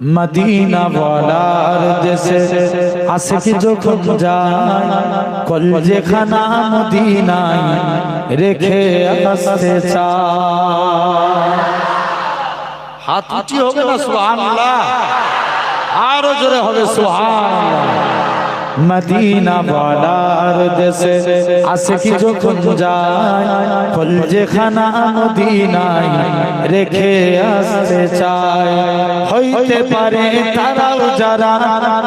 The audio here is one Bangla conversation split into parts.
মদিনা বলার দেশে আসে কি যখন যায় কল যেখানা মদিনায় রেখে আসতে চায়। হাত উঁচি হবে না, সুবহানাল্লাহ। আরও জোরে হবে, সুবহানাল্লাহ। মদিনা বলার দেশে আসে কি যখন যায়? কল যেখানা মদিনায় রেখে আসতে চায়। হইতে পারে তারাও যারা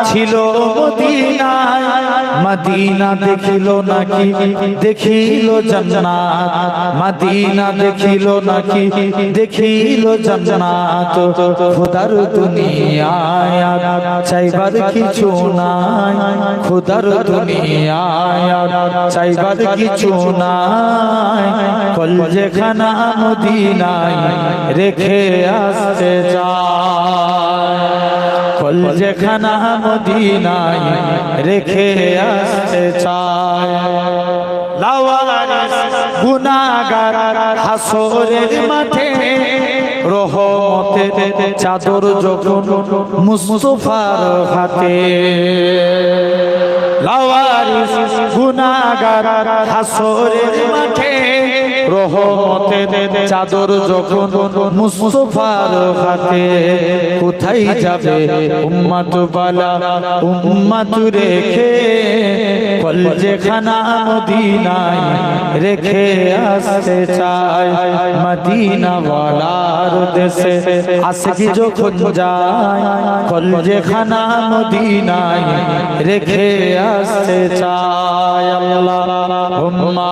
ছিল মদিনায়, মদিনা দেখিল নাকি? দেখিল জান্নাত। মদিনা দেখিল নাকি? দেখিল জান্নাত। খোদার দুনিয়ায় চাইবার কিছু নাই। খোদার দুনিয়ায় আর চাইবার কিছু নাই। কল যেখানা মদিনায় রেখে আসতে চায়। কল যেখানা মদিনায় রেখে আসতে চাদর যখন মুস্তফার হাতে হাসরের মাঠে রহমতের চাদর যখন মুস্তফার হাতে, কোথায় যাবে উম্মাত বালা, উম্মাত রেখে? কল যেখানা মদিনায় রেখে আসতে চায় মদিনা ওয়ালার দেশে। আসে কি যখন যায় যেখানা মদিনায় রেখে আসতে চায় আল্লাহ। হুম্মা